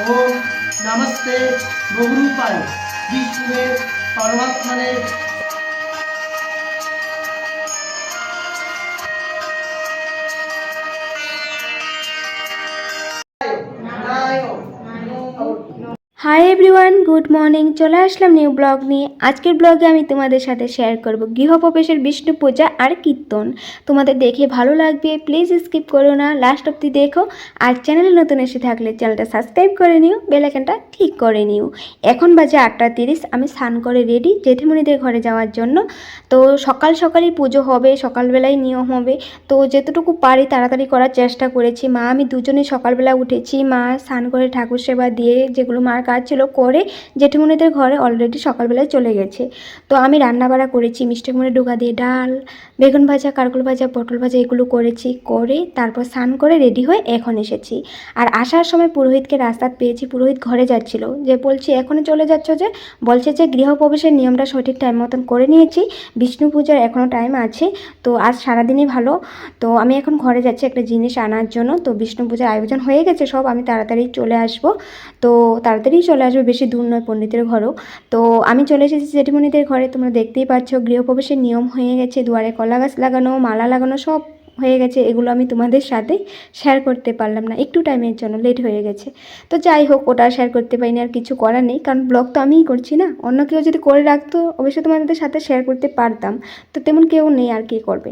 ওম নমস্তে বহুরূপায় বিষ্ণুর পরমাত্মনে good morning, চলে আসলাম new blog নিয়ে। আজকের ব্লগে আমি তোমাদের সাথে শেয়ার করব গৃহপ্রবেশের বিষ্ণু পূজা আর কীর্তন। তোমাদের দেখে ভালো লাগবে প্লিজ স্কিপ করো না লাস্ট অব্দি দেখো। আর চ্যানেলে নতুন এসে থাকলে চ্যানেলটা সাবস্ক্রাইব করে নিও বেলাইকানটা ঠিক করে নিও। এখন বাজে আটটা তিরিশ, আমি স্নান করে রেডি জেঠিমণিদের ঘরে যাওয়ার জন্য। তো সকাল সকালই পুজো হবে সকালবেলায় নিয়ম হবে। তো যেতটুকু পারি তাড়াতাড়ি করার চেষ্টা করেছি। মা, আমি দুজনেই সকালবেলা উঠেছি। মা স্নান করে ঠাকুর সেবা দিয়ে যেগুলো মার কাজ ছিল করে জেঠিমণিদের ঘরে অলরেডি সকালবেলায় চলে গেছে। তো আমি রান্না রান্নাবাড়া করেছি মিষ্টি কুমড়ে ডোকা দিয়ে ডাল, বেগুন ভাজা কারকুল ভাজা, পটল ভাজা এগুলো করেছি, করে তারপর স্নান করে রেডি হয়ে এখন এসেছি। আর আসার সময় পুরোহিতকে রাস্তায় পেয়েছি, পুরোহিত ঘরে যাচ্ছিল। যে বলছি, এখনই চলে যাচ্ছ যে? বলছে যে, গৃহপ্রবেশের নিয়মটা সঠিক টাইম মতন করে নিয়েছি। বিষ্ণু পূজার এখনও টাইম আছে, তো আজ সারাদিনই ভালো। তো আমি এখন ঘরে যাচ্ছি একটা জিনিস আনার জন্য। তো বিষ্ণু পূজার আয়োজন হয়ে গেছে সব, আমি তাড়াতাড়ি চলে আসব। তো তাড়াতাড়ি চলে আসব, বেশি দূর নয়। পণ্ডিতের ঘরও। তো আমি চলে এসেছি জেঠিমণিদের ঘরে। তোমরা দেখতেই পাচ্ছ, গৃহপ্রবেশের নিয়ম হয়ে গেছে। দুয়ারে কলা গাছ লাগানো, মালা লাগানো, সব হয়ে গেছে, এগুলো আমি তোমাদের সাথে শেয়ার করতে পারলাম না। একটু টাইমের জন্য লেট হয়ে গেছে। তো যাই হোক, ওটা শেয়ার করতে পারিনি, আর কিছু করার নেই, কারণ ব্লগ তো আমিই করছি না। অন্য কেউ যদি করে রাখতো, অবশ্যই তোমাদের সাথে শেয়ার করতে পারতাম। তো তেমন কেউ নেই, আর কি করবে?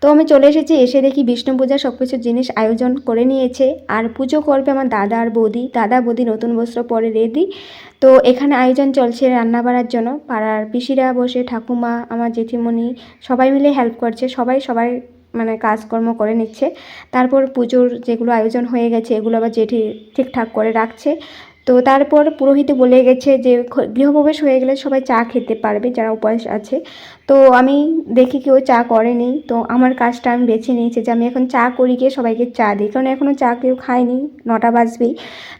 তো আমি চলে এসেছি, এসে দেখি বিষ্ণু পূজা সব কিছু জিনিস আয়োজন করে নিয়েছে। আর পুজো করবে আমার দাদা আর বৌদি। দাদা বৌদি নতুন বস্ত্র পরে রেডি তো এখানে আয়োজন চলছে রান্না বাড়ার জন্য। পাড়ার পিসিরা বসে, ঠাকুমা, আমার জেঠিমণি, সবাই মিলে হেল্প করছে। সবাই সবাই মানে কাজকর্ম করে নিচ্ছে। তারপর পুজোর যেগুলো আয়োজন হয়ে গেছে, এগুলো আবার জেঠি ঠিকঠাক করে রাখছে। তো তারপর পুরোহিত বলে গেছে যে গৃহপ্রবেশ হয়ে গেলে সবাই চা খেতে পারবে, যারা উপবাস আছে। তো আমি দেখি কেউ চা করেনি তো আমার কাজটা আমি বেছে নিয়েছি যে, আমি এখন চা করি, গিয়ে সবাইকে চা দিই। কারণ এখনও চা কেউ খায়নি, নটা বাজবেই।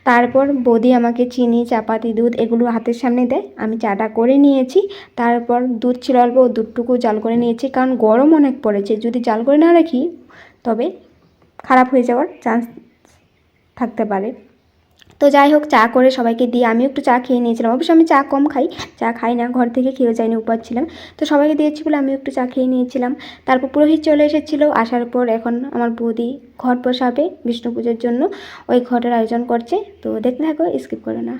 তারপর বৌদি আমাকে চিনি, চাপাতি, দুধ এগুলো হাতের সামনে দেয়। আমি চাটা করে নিয়েছি। তারপর দুধ ছিল অল্প, দুধটুকু জাল করে নিয়েছি। কারণ গরম অনেক পড়েছে। যদি জাল করে না রাখি, তবে খারাপ হয়ে যাওয়ার চান্স থাকতে পারে। তো যাই হোক, চা করে সবাইকে দিয়ে আমি একটু চা খেয়ে নিয়েছিলাম। অবশ্য আমি চা কম খাই, চা খাই না, ঘর থেকে খেয়েও যাইনি উপহার ছিলাম। তো সবাইকে দিয়েছি বলে আমি একটু চা খেয়ে নিয়েছিলাম। তারপর পুরোহিত চলে এসেছিল, আসার পর এখন আমার বৌদি ঘর বসাবে বিষ্ণু পুজোর জন্য। ওই ঘরের আয়োজন করছে, তো দেখতে থাকো, স্কিপ করো না।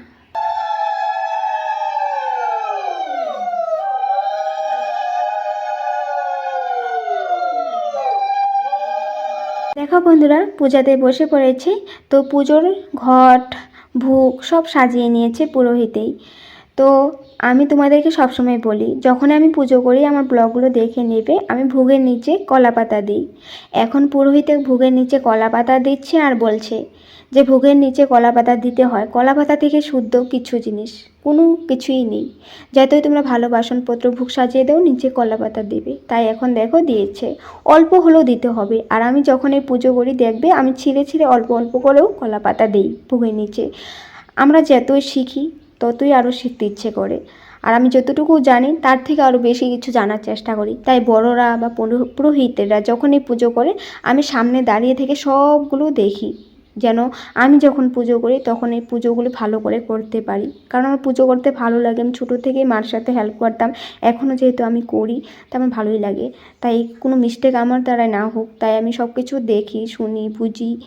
বন্ধুরা পূজাতে বসে পড়েছে। তো পুজোর ঘট ভোগ সব সাজিয়ে নিয়েছে পুরোহিতেই। তো আমি তোমাদেরকে সবসময় বলি যখন আমি পুজো করি, আমার ব্লগগুলো দেখে নেবে, আমি ভোগের নিচে কলা পাতা দিই। এখন পুরোহিতে ভোগের নিচে কলা পাতা দিচ্ছে আর বলছে যে, ভোগের নিচে কলা পাতা দিতে হয়। কলা পাতা থেকে শুদ্ধ কিছু জিনিস, কোনো কিছুই নেই। যতই তোমরা ভালো বাসনপত্র, ভোগ সাজিয়ে দাও, নিচে কলা পাতা দিবে। তাই এখন দেখো দিয়েছে। অল্প হলেও দিতে হবে। আর আমি যখন এই পুজো করি, দেখবে আমি ছিঁড়ে ছিঁড়ে অল্প অল্প করেও কলা পাতা দিই ভোগের নিচে। আমরা যতই শিখি ততই আরও শিখতে ইচ্ছে করে। আর আমি যতটুকু জানি, তার থেকে আরও বেশি কিছু জানার চেষ্টা করি। তাই বড়রা বা পুরো- পুরোহিতেরা যখন এই পুজো করে, আমি সামনে দাঁড়িয়ে থেকে সবগুলো দেখি। যেন আমি যখন পুজো করি, তখন এই পুজোগুলি ভালো করে করতে পারি। কারণ আমার পুজো করতে ভালো লাগে। আমি ছোটো থেকেই মার সাথে হেল্প করতাম। এখনও যেহেতু আমি করি, তা আমার ভালোই লাগে। তাই কোনো মিস্টেক আমার দ্বারাই না হোক, তাই আমি সব কিছু দেখি, শুনি, বুঝি।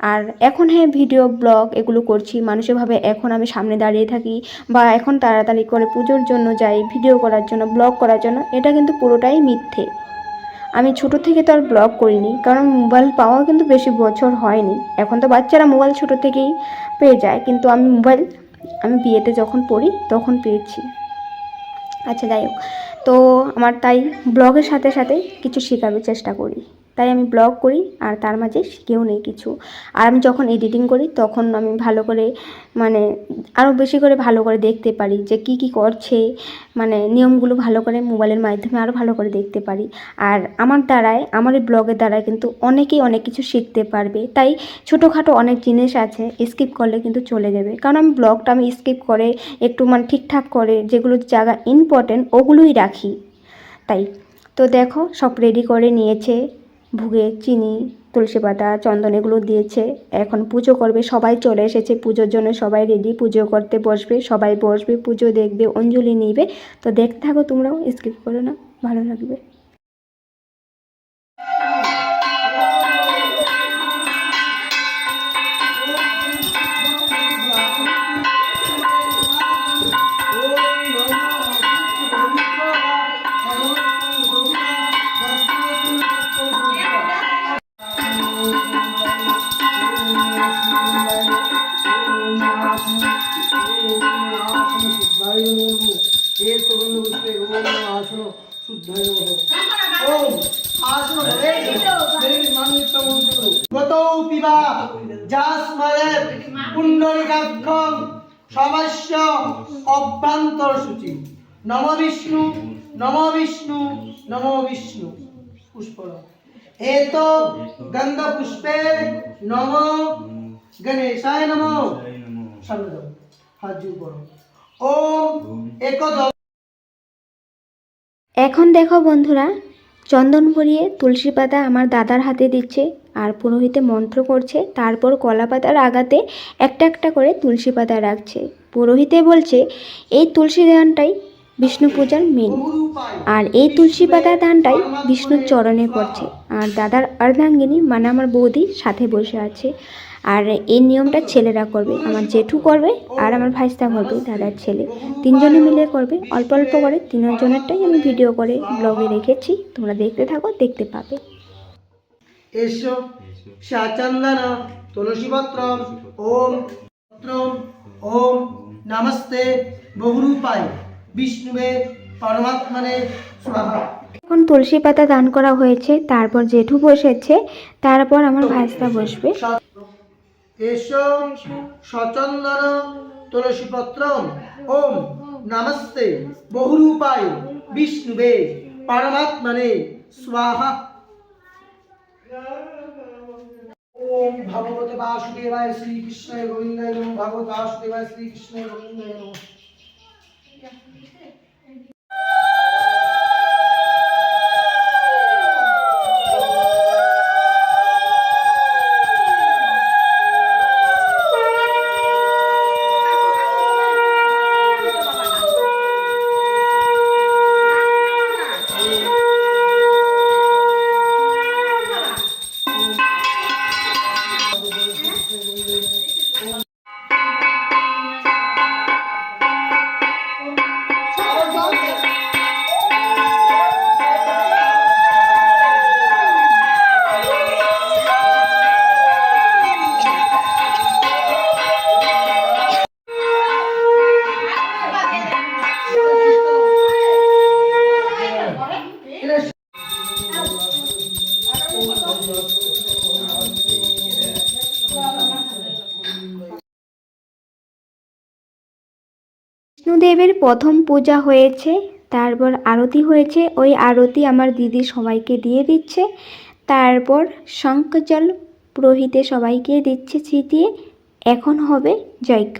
আর এখন হ্যাঁ ভিডিও ব্লগ এগুলো করছি। মানুষের ভাবে এখন আমি সামনে দাঁড়িয়ে থাকি বা এখন তাড়াতাড়ি করে পুজোর জন্য যাই ভিডিও করার জন্য ব্লগ করার জন্য, এটা কিন্তু পুরোটাই মিথ্যে। আমি ছোটো থেকে তো আর ব্লগ করিনি, কারণ মোবাইল পাওয়া কিন্তু বেশি বছর হয়নি। এখন তো বাচ্চারা মোবাইল ছোটো থেকেই পেয়ে যায়, কিন্তু আমি মোবাইল আমি বিয়েতে যখন পড়ি তখন পেয়েছি। আচ্ছা যাই হোক। তো আমার তাই ব্লগের সাথে সাথে কিছু শেখানোর চেষ্টা করি। তাই আমি ব্লগ করি, আর তার মাঝে শিখেও নেই কিছু। আর আমি যখন এডিটিং করি, তখন আমি ভালো করে মানে আরও বেশি করে ভালো করে দেখতে পারি যে কি কি করছে। মানে নিয়মগুলো ভালো করে মোবাইলের মাধ্যমে আরও ভালো করে দেখতে পারি। আর আমার দ্বারায়, আমার এই ব্লগের দ্বারায় কিন্তু অনেকেই অনেক কিছু শিখতে পারবে। তাই ছোটোখাটো অনেক জিনিস আছে স্কিপ করলে কিন্তু চলে যাবে। কারণ আমি ব্লগটা আমি স্কিপ করে, একটু মানে ঠিকঠাক করে যেগুলো জায়গা ইম্পর্টেন্ট ওগুলোই রাখি। তাই, তো দেখো সব রেডি করে নিয়েছে। ভুগে চিনি, তুলসী পাতা, চন্দন এগুলো দিয়েছে। এখন পুজো করবে, সবাই চলে এসেছে। পুজোর জন্য সবাই রেডি পুজো করতে বসবে, সবাই বসবে, পুজো দেখবে, অঞ্জলি নিবে। তো দেখতে থাকো তোমরাও স্কিপ করো না, ভালো লাগবে। সূচি নম বিষ্ণু নম বিষ্ণু নম বিষ্ণু পুষ্পর এত গন্ধ পুষ্পে নম গণেশায় নম সামনে জোর করো ওম একদ এখন দেখো বন্ধুরা, চন্দন ভরিয়ে তুলসী পাতা আমার দাদার হাতে দিচ্ছে আর পুরোহিতে মন্ত্র করছে, তারপর কলা পাতার আগাতে একটা একটা করে তুলসী পাতা রাখছে। পুরোহিতে বলছে, এই তুলসী দানটাই বিষ্ণু পূজার মেন আর এই তুলসী পাতা দানটাই বিষ্ণুর চরণে পড়ছে। আর দাদার অর্ধাঙ্গিনী মানে আমার বৌদি সাথে বসে আছে। আর এই নিয়মটা ছেলেরা করবে। আমার জেঠু করবে আর আমার ভাইস্তা করবে দাদার ছেলে। তিনজনে মিলে করবে। অল্প অল্প করে তিনজনেরটাই আমি ভিডিও করে ব্লগে রেখেছি। তোমরা দেখতে থাকো দেখতে পাবে। এসো শাচন্দন তুলসীপত্র ওম ওম নমস্তে বহুরূপায় বিষ্ণুবে পরমাত্মনে স্বাহা। এখন তুলসী পাতা দান করা হয়েছে তারপর জেঠু বসেছে তারপর আমার ভাইস্তা বসবে। এসো সচন্দন তুলসীপত্র ওম নমস্তে। বহুরূপায় বিষ্ণুবে পরমাত্মনে স্বাহা। ওম ভগবতে বাসুদেবায় শ্রীকৃষ্ণ গোবিন্দায় ভগবত বাসুদেবায় শ্রীকৃষ্ণ গোবিন্দায় প্রথম পূজা হয়েছে, তারপর আরতি হয়েছে, ওই আরতি আমার দিদি সবাইকে দিয়ে দিচ্ছে। তারপর শঙ্কজল পুরোহিতে সবাইকে দিচ্ছে ছিটিয়ে এখন হবে যজ্ঞ।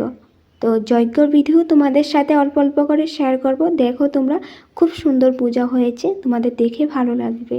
তো যজ্ঞর বিধিও তোমাদের সাথে অল্প অল্প করে শেয়ার করব। দেখো তোমরা, খুব সুন্দর পূজা হয়েছে, তোমাদের দেখে ভালো লাগবে।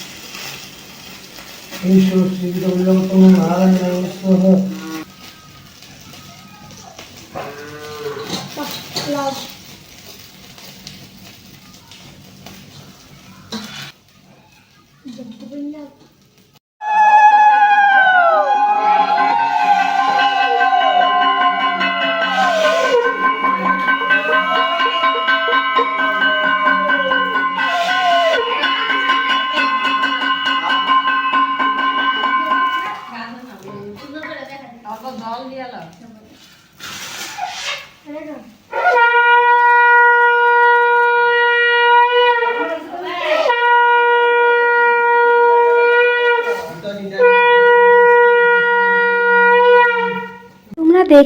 ईश्वर श्रीदवल्लभतमो नारायणाय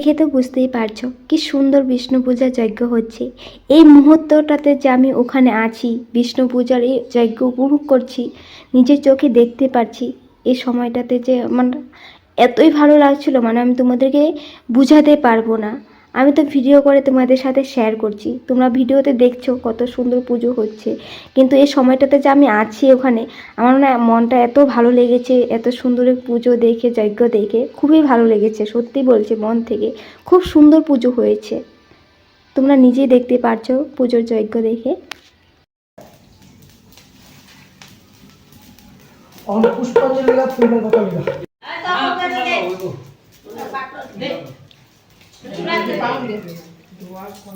দেখে তো বুঝতেই পারছ কি সুন্দর বিষ্ণু পূজার যজ্ঞ হচ্ছে। এই মুহূর্তটাতে যে আমি ওখানে আছি, বিষ্ণু পূজার এই যজ্ঞ উপভোগ করছি, নিজের চোখে দেখতে পারছি এই সময়টাতে যে আমার এতই ভালো লাগছিল মানে আমি তোমাদেরকে বুঝাতে পারব না। আমি তো ভিডিও করে তোমাদের সাথে শেয়ার করছি। তোমরা ভিডিওতে দেখছ কত সুন্দর পুজো হচ্ছে। কিন্তু এই সময়টাতে যে আমি আছি ওখানে আমার না মনটা এত ভালো লেগেছে এত সুন্দর পুজো দেখে যজ্ঞ দেখে খুবই ভালো লেগেছে সত্যি বলছে মন থেকে। খুব সুন্দর পুজো হয়েছে। তোমরা নিজেই দেখতে পারছ পুজোর যজ্ঞ দেখে। और ধোয়ার পর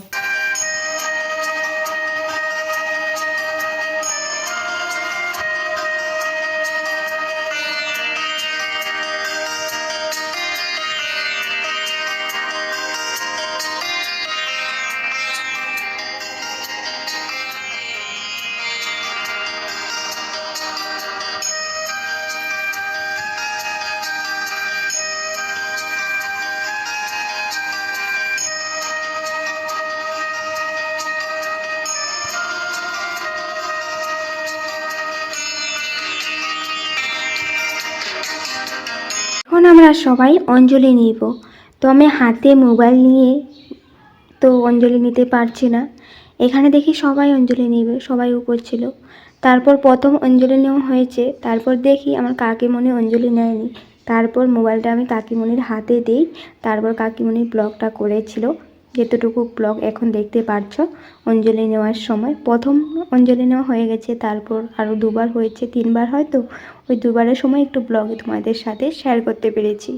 এখন আমরা সবাই অঞ্জলি নিব। তো আমি হাতে মোবাইল নিয়ে তো অঞ্জলি নিতে পারছি না। এখানে দেখি সবাই অঞ্জলি নেবে, সবাই উপর ছিল। তারপর প্রথম অঞ্জলি নেওয়া হয়েছে, তারপর দেখি আমার কাকিমণি অঞ্জলি নেয়নি। তারপর মোবাইলটা আমি কাকিমণির হাতে দিই, তারপর কাকিমণির ব্লগটা করেছিল। যেতটুকু ব্লগ এখন দেখতে পারছ, অঞ্জলি নেওয়ার সময়। প্রথম অঞ্জলি নেওয়া হয়ে গেছে, তারপর আরও দুবার হয়েছে, তিনবার হয়তো। ওই দুবারের সময় একটু ব্লগে তোমাদের সাথে শেয়ার করতে পেরেছি।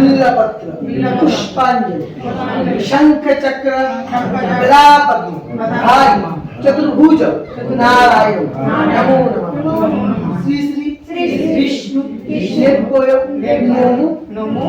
नीलपत्र पुष्पांजलि शंख चक्र प्रजापति चतुर्भुज नारायण नमो श्री श्री विष्णु निर्भय नमो नमो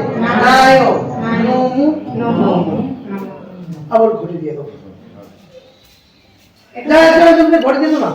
নারায়ণ নমো আবার ঘটে দিয়ে দেবো এটা তুমি ঘটে দিত না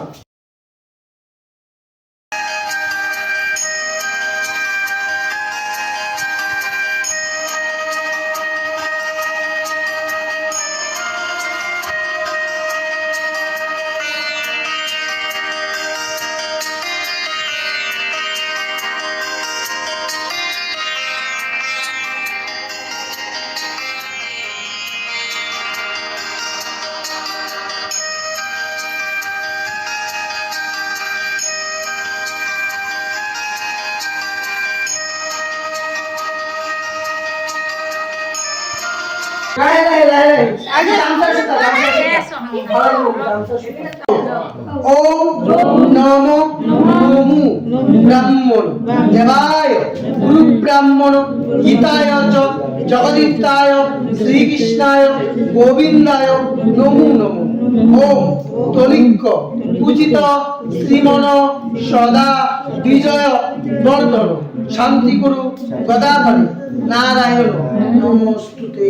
ওম নমো নমু ব্রাহ্মণ। দেবায় গুরু ব্রাহ্মণ গীতায় চ জগদিত্তায় শ্রীকৃষ্ণায় গোবিন্দায় নমো নমো। ওম তলিক্য পূজিত, শ্রীমন, সদা, বিজয়, বর্ধন। শান্তি গুরু গদাপাণি নারায়ণ। নমস্তুতে।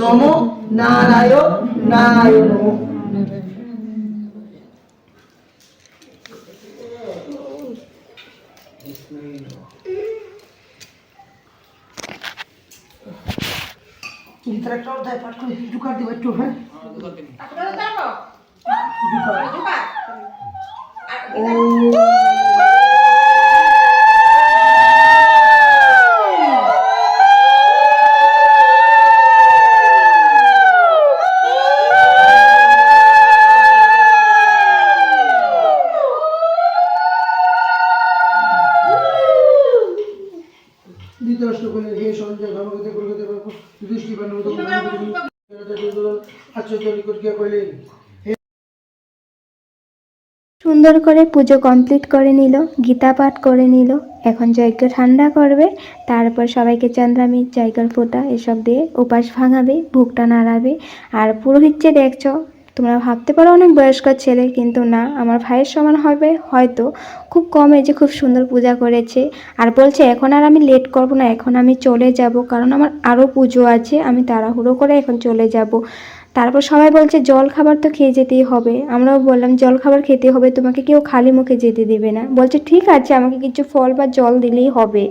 নম নারায়ণ নারায়ণ। গীতার একটা অধ্যায় পাঠ করে ঢুকার দিব একটু হ্যাঁ? দ্বিতীয় শ্লোকে হে সঞ্জয় ধর্মগীতে কলকাতা যুধিষ্ঠি আশ্চর্য নিকট গিয়া কইলেন। সুন্দর করে পুজো কমপ্লিট করে নিল গীতা পাঠ করে নিল এখন যজ্ঞ ঠান্ডা করবে তারপর সবাইকে চন্দ্রামি জায়গার ফোঁটা এসব দিয়ে উপাস ভাঙাবে ভোগটা নাড়াবে আর পুরোহিত যে দেখছ তোমরা ভাবতে পারো অনেক বয়স্ক ছেলে, কিন্তু না, আমার ভাইয়ের সমান হবে, হয়তো। খুব কম এজে খুব সুন্দর পূজা করেছে। আর বলছে, এখন আর আমি লেট করব না, এখন আমি চলে যাব, কারণ আমার আরও পুজো আছে, আমি তাড়াহুড়ো করে এখন চলে যাব। তারপর সবাই বলছে, জল খাবার তো খেয়ে যেতেই হবে। আমরাও বললাম, জল খাবার খেতে হবে, তোমাকে কেউ খালি মুখে যেতে দেবে না। বলছে, ঠিক আছে, আমাকে কিছু ফল বা জল দিলেই হবে।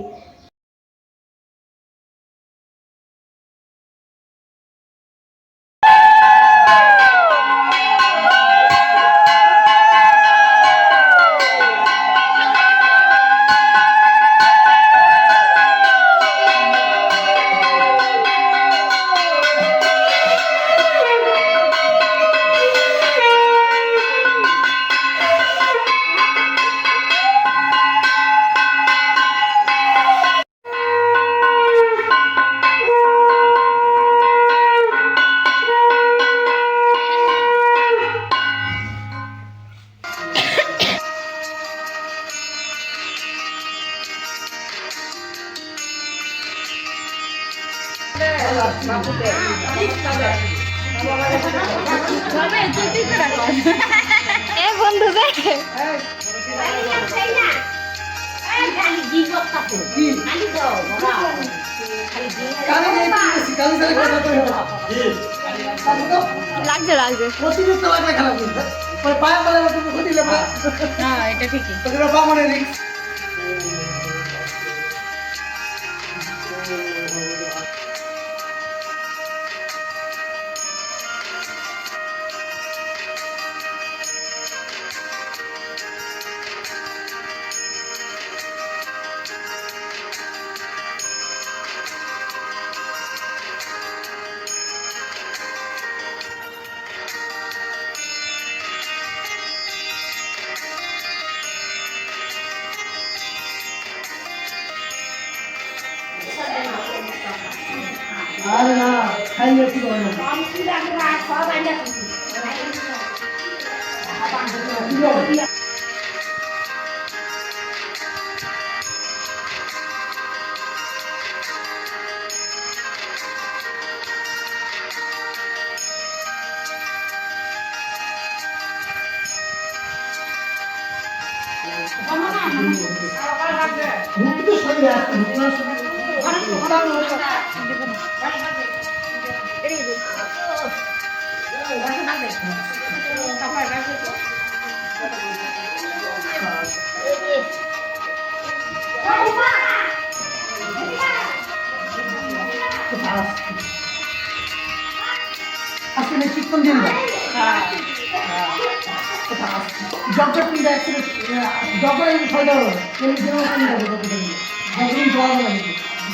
লাগছে লাগছে। অতিরিক্ত লাগলে খারাপ পরে পায়ে বলে তুমি ক্ষতি না এটা ঠিকই। পা মানে রিক্স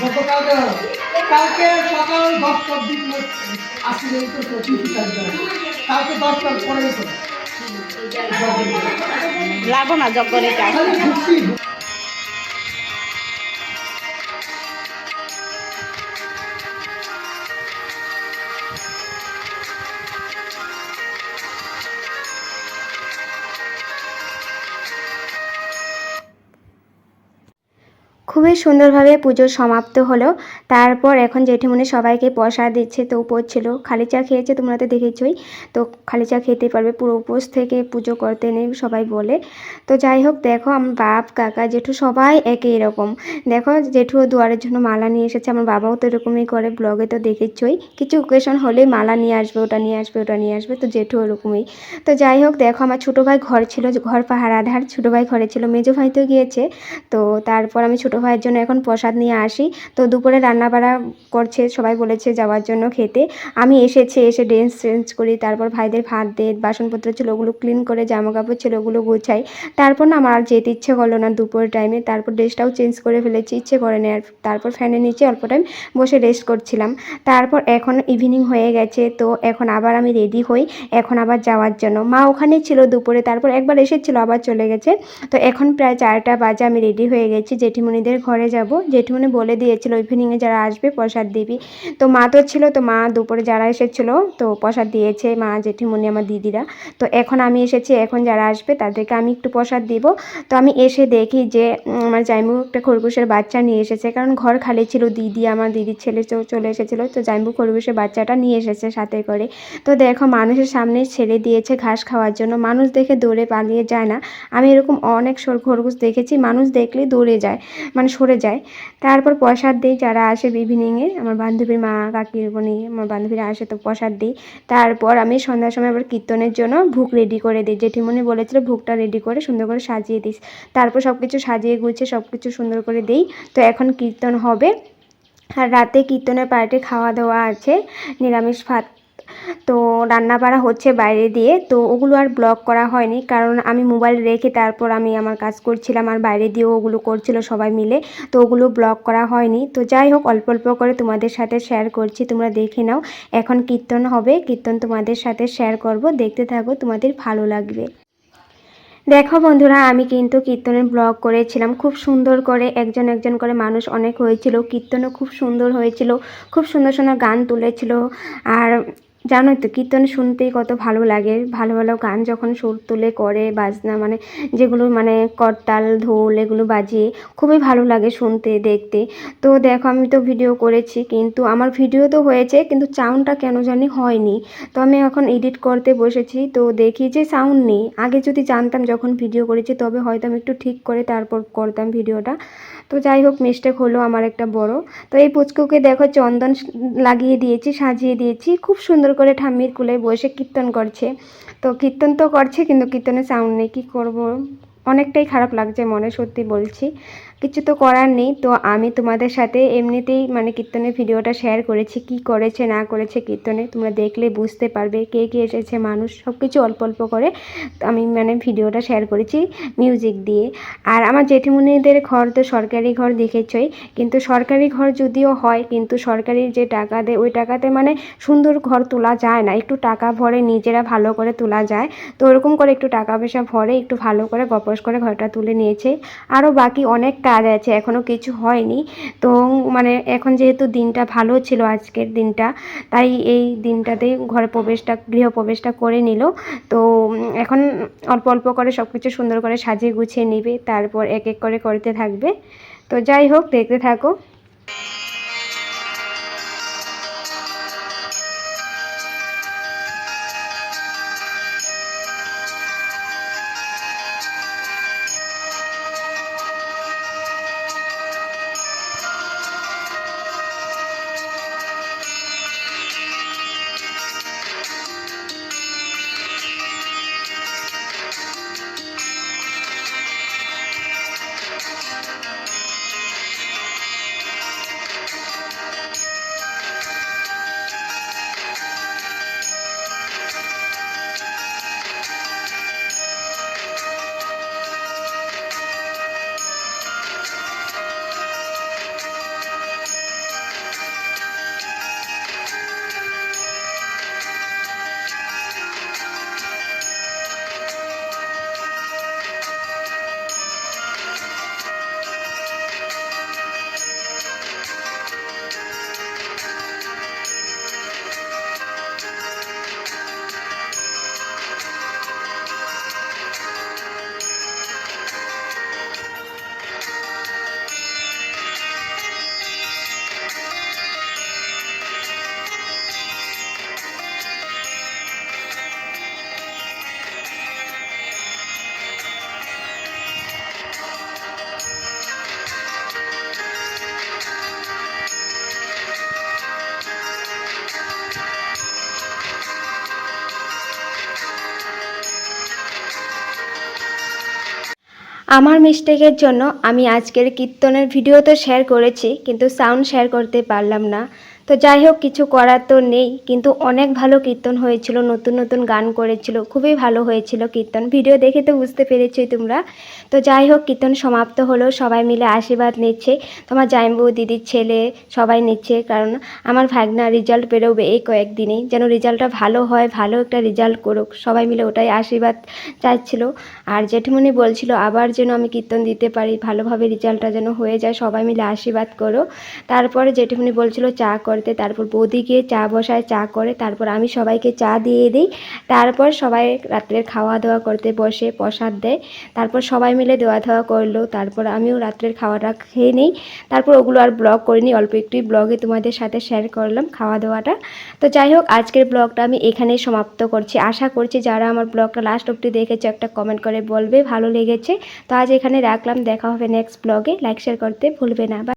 যজ্ঞ কালকে সকাল দশটার দিক আসলে তো কালকে দশটার পরে তো লাগবো না জগ্গরে খুবই সুন্দরভাবে পুজো সমাপ্ত হলো। তারপর এখন জেঠিমণি সবাইকে প্রসাদ দিচ্ছে, তো উপোস ছিল। খালি চা খেয়েছে, তোমরা তো দেখেছই। তো খালি চা খেতে পারবে, পুরো উপোস থেকে পুজো করতে নেই সবাই বলে। তো যাই হোক, দেখো আমার বাপ, কাকা, জেঠু সবাই একই এরকম। দেখো জেঠুও দুয়ারের জন্য মালা নিয়ে এসেছে, আমার বাবাও তো এরকমই করে, ব্লগে তো দেখেছই। কিছু ওকেশন হলেই মালা নিয়ে আসবে, ওটা নিয়ে আসবে, ওটা নিয়ে আসবে, তো জেঠু ওরকমই। তো যাই হোক, দেখো আমার ছোটো ভাই ঘর ছিল, ঘর পাহাড় আধার ছোটো ভাই ঘরে ছিল, মেজো ভাই তো গিয়েছে। তো তারপর আমি ছোটো ভাইয়ের জন্য এখন প্রসাদ নিয়ে আসি। তো দুপুরে রান্নাবাড়া করছে, সবাই বলেছে যাওয়ার জন্য খেতে। আমি এসেছি, এসে ড্রেস চেঞ্জ করি, তারপর ভাইদের ভাত দে, বাসনপত্র ছিল ওগুলো ক্লিন করে জামা কাপড় ছিল ওগুলো গুছাই। তারপর না আমার আর যেতে ইচ্ছে হলো না দুপুর টাইমে তারপর ড্রেসটাও চেঞ্জ করে ফেলেছি, ইচ্ছে করে নেই আর তারপর ফ্যানের নিচে অল্প টাইম বসে রেস্ট করছিলাম। তারপর এখন ইভিনিং হয়ে গেছে, তো এখন আবার আমি রেডি হই, এখন আবার যাওয়ার জন্য। মা ওখানে ছিল দুপুরে, তারপর একবার এসেছিল, আবার চলে গেছে। তো এখন প্রায় চারটা বাজে আমি রেডি হয়ে গেছি, জেঠিমণিদের ঘরে যাব। জেঠিমণি বলে দিয়েছিল ইভিনিংয়ে যারা আসবে, প্রসাদ দিবি। তো মা তো ছিল, তো মা দুপুরে যারা এসেছিল, তো প্রসাদ দিয়েছে মা জেঠিমণি আমার দিদিরা। তো এখন আমি এসেছি, এখন যারা আসবে, তাদেরকে আমি একটু প্রসাদ দিব। তো আমি এসে দেখি যে আমার জাইমু একটা খরগোশের বাচ্চা নিয়ে এসেছে, কারণ ঘর খালি ছিল, দিদি, আমার দিদির ছেলে চলে এসেছিল, তো জাইমু খরগোশের বাচ্চাটা নিয়ে এসেছে সাথে করে। তো দেখো, মানুষের সামনে ছেড়ে দিয়েছে ঘাস খাওয়ার জন্য, মানুষ দেখে দৌড়ে পালিয়ে যায় না। আমি এরকম অনেক খরগোশ দেখেছি, মানুষ দেখলে দৌড়ে যায়। মানে সরে যায়। তারপর প্রসাদ দিই যারা আসে ইভিনিংয়ে আমার বান্ধবীর মা কাকির বোনি, আমার বান্ধবীরা আসে তো প্রসাদ দিই। তারপর আমি সন্ধ্যার সময় আবার কীর্তনের জন্য ভুক রেডি করে দিই। জেঠিমণি বলেছিল ভুকটা রেডি করে সুন্দর করে সাজিয়ে দিস। তারপর সব কিছু সাজিয়ে গুছিয়ে সব কিছু সুন্দর করে দিই। তো এখন কীর্তন হবে। আর রাতে কীর্তনের পার্টি খাওয়া দাওয়া আছে। নিরামিষ ভাত তো রান্না বাড়া হচ্ছে বাইরে দিয়ে, তো ওগুলো আর ব্লগ করা হয়নি। কারণ আমি মোবাইল রেখে তারপর আমি আমার কাজ করছিলাম আর বাইরে দিয়েও ওগুলো করছিল সবাই মিলে, তো ওগুলো ব্লগ করা হয়নি। তো যাই হোক, অল্প অল্প করে তোমাদের সাথে শেয়ার করছি, তোমরা দেখে নাও। এখন কীর্তন হবে, কীর্তন তোমাদের সাথে শেয়ার করব, দেখতে থাকো, তোমাদের ভালো লাগবে। দেখো বন্ধুরা, আমি কিন্তু কীর্তনের ব্লগ করেছিলাম। খুব সুন্দর করে একজন একজন করে মানুষ অনেক হয়েছিল। কীর্তনও খুব সুন্দর হয়েছিল, খুব সুন্দর সুন্দর গান তুলেছিল। আর জানোই তো, কীর্তন শুনতেই কত ভালো লাগে। ভালো ভালো গান যখন সুর তুলে করে, বাজনা মানে যেগুলো মানে করতাল, ঢোল এগুলো বাজিয়ে খুবই ভালো লাগে শুনতে, দেখতে। তো দেখো, আমি তো ভিডিও করেছি, কিন্তু আমার ভিডিও তো হয়েছে, কিন্তু সাউন্ডটা কেন জানি হয়নি। তো আমি এখন এডিট করতে বসেছি, তো দেখি যে সাউন্ড নেই। আগে যদি জানতাম যখন ভিডিও করেছি, তবে হয়তো আমি একটু ঠিক করে তারপর করতাম ভিডিওটা তো যাই হোক মিস্টেক হলো আমার একটা বড়। তো এই পুচকুকে দেখো চন্দন লাগিয়ে দিয়েছি, সাজিয়ে দিয়েছি। খুব সুন্দর করে ঠাম্মির কুলে বসে কীর্তন করছে। তো কীর্তন তো করছে, কিন্তু কীর্তনের সাউন্ড নেই। কী করব? অনেকটাই খারাপ লাগছে মনে, সত্যি বলছি। কিছু তো করার নেই। তো আমি তোমাদের সাথে এমনিতেই মানে কীর্তনের ভিডিওটা শেয়ার করেছি, কি করেছে, না করেছে কীর্তনে। তোমরা দেখলে বুঝতে পারবে কে কে এসেছে, মানুষ সব কিছু অল্প অল্প করে আমি মানে ভিডিওটা শেয়ার করেছি মিউজিক দিয়ে। আর আমার জেঠিমুনিদের ঘর তো সরকারি ঘর দেখেছই, কিন্তু সরকারি ঘর যদিও হয়, কিন্তু সরকারি যে টাকা দেয়, ওই টাকাতে মানে সুন্দর ঘর তোলা যায় না। একটু টাকা ভরে নিজেরা ভালো করে তোলা যায়। তো ওরকম করে একটু টাকা পয়সা ভরে একটু ভালো করে গপস করে ঘরটা তুলে নিয়েছে। আরও বাকি অনেক কাজ আছে এখনও কিছু হয়নি। তো মানে এখন যেহেতু দিনটা ভালো ছিল আজকের দিনটা, তাই এই দিনটাতেই ঘরে প্রবেশটা গৃহপ্রবেশটা করে নিল। তো এখন অল্প অল্প করে সব কিছু সুন্দর করে সাজিয়ে গুছিয়ে নিবে, তারপর এক এক করে করতে থাকবে। তো যাই হোক, দেখতে থাকো। আমার মিস্টেকের জন্য আমি আজকের কীর্তনের ভিডিও তো শেয়ার করেছি, কিন্তু সাউন্ড শেয়ার করতে পারলাম না। তো যাই হোক কিছু করার তো নেই। কিন্তু অনেক ভালো কীর্তন হয়েছিল, নতুন নতুন গান করেছিল, খুবই ভালো হয়েছিল কীর্তন। ভিডিও দেখে তো বুঝতে পেরেছোই তোমরা। তো যাই হোক কীর্তন সমাপ্ত হলো, সবাই মিলে আশীর্বাদ নিচ্ছে। তোমার জাইম্বু দিদির ছেলে সবাই নিচ্ছে, কারণ আমার ভাগনা রেজাল্ট বেরোবে এই কয়েকদিনেই। যেন রেজাল্টটা ভালো হয়, ভালো একটা রেজাল্ট করুক। সবাই মিলে ওটাই আশীর্বাদ চাইছিল আর জেঠুমনি বলছিল, আবার যেন আমি কীর্তন দিতে পারি, ভালোভাবে রেজাল্টটা যেন হয়ে যায়, সবাই মিলে আশীর্বাদ করো। তারপরে জেঠুমনি বলছিল, চা করতে, তারপর বৌদি গিয়ে চা বসায়, চা করে, তারপর আমি সবাইকে চা দিয়ে দিই। তারপর সবাই রাত্রের খাওয়া দাওয়া করতে বসে, প্রসাদ দেয়। তারপর সবাই মিলে দেওয়া থাওয়া করল, তারপর আমিও রাত্রের খাওয়াটা খেয়ে নিই। তারপর ওগুলো আর ব্লগ করিনি, অল্প একটুই ব্লগে তোমাদের সাথে শেয়ার করলাম খাওয়া দাওয়াটা তো যাই হোক, আজকের ব্লগটা আমি এখানেই সমাপ্ত করছি। আশা করছি যারা আমার ব্লগটা লাস্ট অবধি দেখেছে, একটা কমেন্ট করে বলবে, ভালো লেগেছে। তো আজ এখানে রাখলাম, দেখা হবে নেক্সট ব্লগে লাইক শেয়ার করতে ভুলবে না।